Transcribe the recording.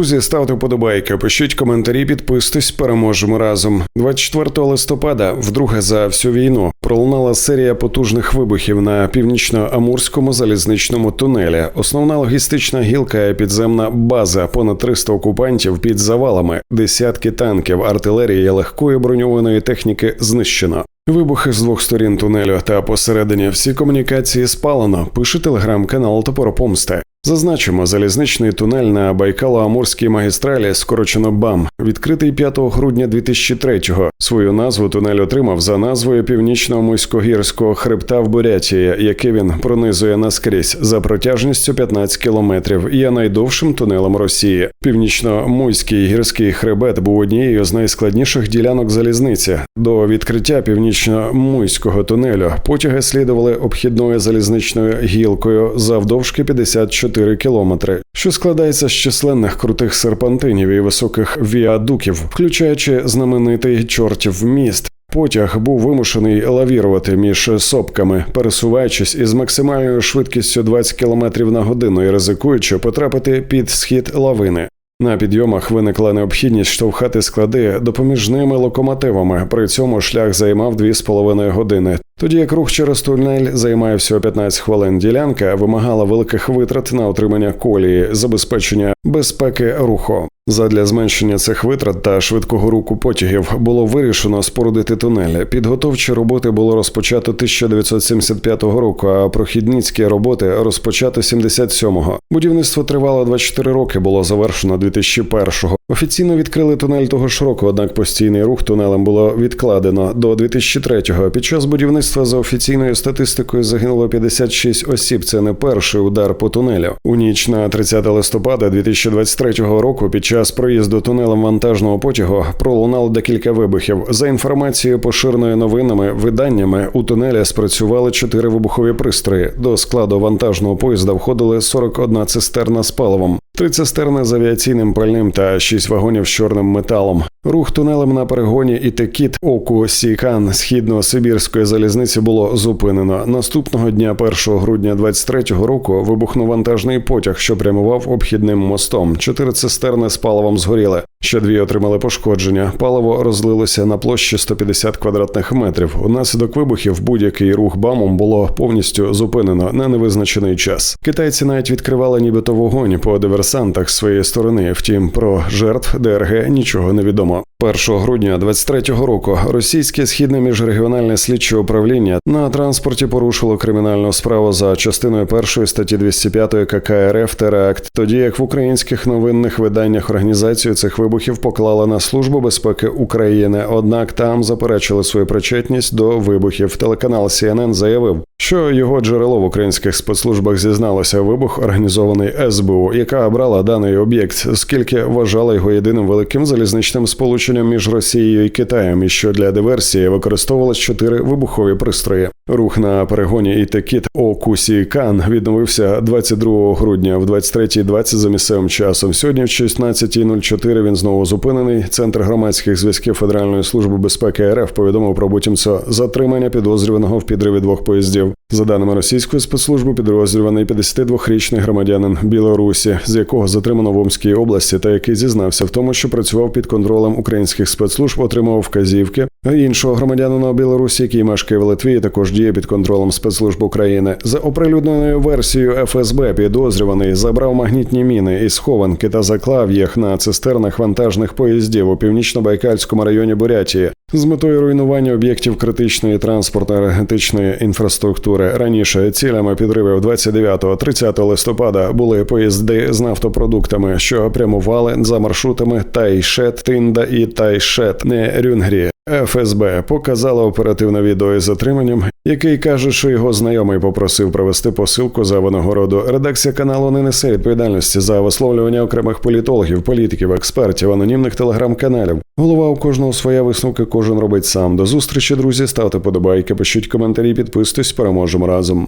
Друзі, ставте вподобайки, пишіть коментарі, підписуйтесь, переможемо разом. 24 листопада, вдруге за всю війну, пролунала серія потужних вибухів на північно-амурському залізничному тунелі. Основна логістична гілка підземна база, понад 300 окупантів під завалами, десятки танків, артилерії легкої броньованої техніки знищено. Вибухи з двох сторін тунелю та посередині всі комунікації спалено. Пише телеграм-канал Топор Помсти. Зазначимо, залізничний тунель на Байкало-Амурській магістралі, скорочено БАМ, відкритий 5 грудня 2003-го. Свою назву тунель отримав за назвою північно-муськогірського хребта в Бурятії, який він пронизує наскрізь за протяжністю 15 кілометрів. і Є найдовшим тунелем Росії. Північно-муйський гірський хребет був однією з найскладніших ділянок залізниці. До відкриття північно-муйського тунелю потяги слідували обхідною залізничною гілкою завдовжки 54 4 кілометри, що складається з численних крутих серпантинів і високих віадуків, включаючи знаменитий чортів міст. Потяг був вимушений лавірувати між сопками, пересуваючись із максимальною швидкістю 20 км на годину і ризикуючи потрапити під схід лавини. На підйомах виникла необхідність штовхати склади допоміжними локомотивами. При цьому шлях займав 2,5 години. Тоді як рух через тунель займає всього 15 хвилин. Ділянка вимагала великих витрат на отримання колії, забезпечення безпеки руху. Задля зменшення цих витрат та швидкого руху потягів було вирішено спорудити тунель. Підготовчі роботи було розпочато 1975 року, а прохідницькі роботи розпочато 77-го. Будівництво тривало 24 роки, було завершено 2001-го. Офіційно відкрили тунель того ж року, однак постійний рух тунелем було відкладено до 2003-го. Під час будівництва за офіційною статистикою загинуло 56 осіб. Це не перший удар по тунелю. У ніч на 30 листопада 2023 року. Під час проїзду тунелем вантажного потягу пролунало декілька вибухів. За інформацією поширеною новинами виданнями у тунелі спрацювали чотири вибухові пристрої. До складу вантажного поїзда входили 41 цистерна з паливом. Три цистерни з авіаційним пальним та шість вагонів з чорним металом. Рух тунелем на перегоні і текіт оку Сікан східно-сибірської залізниці було зупинено. Наступного дня, 1 грудня 23-го року, вибухнув вантажний потяг, що прямував обхідним мостом. Чотири цистерни з паливом згоріли. Ще дві отримали пошкодження. Паливо розлилося на площі 150 квадратних метрів. Унаслідок вибухів будь-який рух бамом було повністю зупинено на невизначений час. Китайці навіть відкривали нібито вогонь по диверсантах своєї сторони. Втім, про жертв ДРГ нічого не відомо. 1 грудня 23-го року російське східне міжрегіональне слідче управління на транспорті порушило кримінальну справу за частиною першої статті 205 КК РФ теракт, тоді як в українських новинних виданнях організацію цих вибухів поклала на службу безпеки України. Однак там заперечили свою причетність до вибухів. Телеканал CNN заявив, що його джерело в українських спецслужбах зізналося вибух, організований СБУ, яка обрала даний об'єкт, оскільки вважала його єдиним великим залізничним сполученням між Росією і Китаєм, і що для диверсії використовувалось чотири вибухові пристрої. Рух на перегоні Ітекіт Окусі Кан відновився 22 грудня в 23.20 за місцевим часом. Сьогодні в 16.04 він знову зупинений. Центр громадських зв'язків Федеральної служби безпеки РФ повідомив про буцімцо затримання підозрюваного в підриві двох поїздів. За даними російської спецслужби, підозрюваний 52-річний громадянин Білорусі, з якого затримано в Омській області, та який зізнався в тому, що працював під контролем українських спецслужб, отримав вказівки. А іншого громадянина Білорусі, який мешкає в Литві, також діє під контролем спецслужб України. За оприлюдненою версією ФСБ підозрюваний забрав магнітні міни із схованки та заклав їх на цистернах вантажних поїздів у північно-байкальському районі Бурятії з метою руйнування об'єктів критичної транспортно-енергетичної інфраструктури. Раніше цілями підривів 29-30 листопада були поїзди з нафтопродуктами, що прямували за маршрутами Тайшет, Тинда і Тайшет, не Рюнгрі. ФСБ показала оперативне відео із затриманням, який каже, що його знайомий попросив провести посилку за винагороду. Редакція каналу не несе відповідальності за висловлювання окремих політологів, політиків, експертів, анонімних телеграм-каналів. Голова у кожного своя висновка, кожен робить сам. До зустрічі, друзі. Ставте подобайки, пишіть коментарі, підписуйтесь, переможемо разом.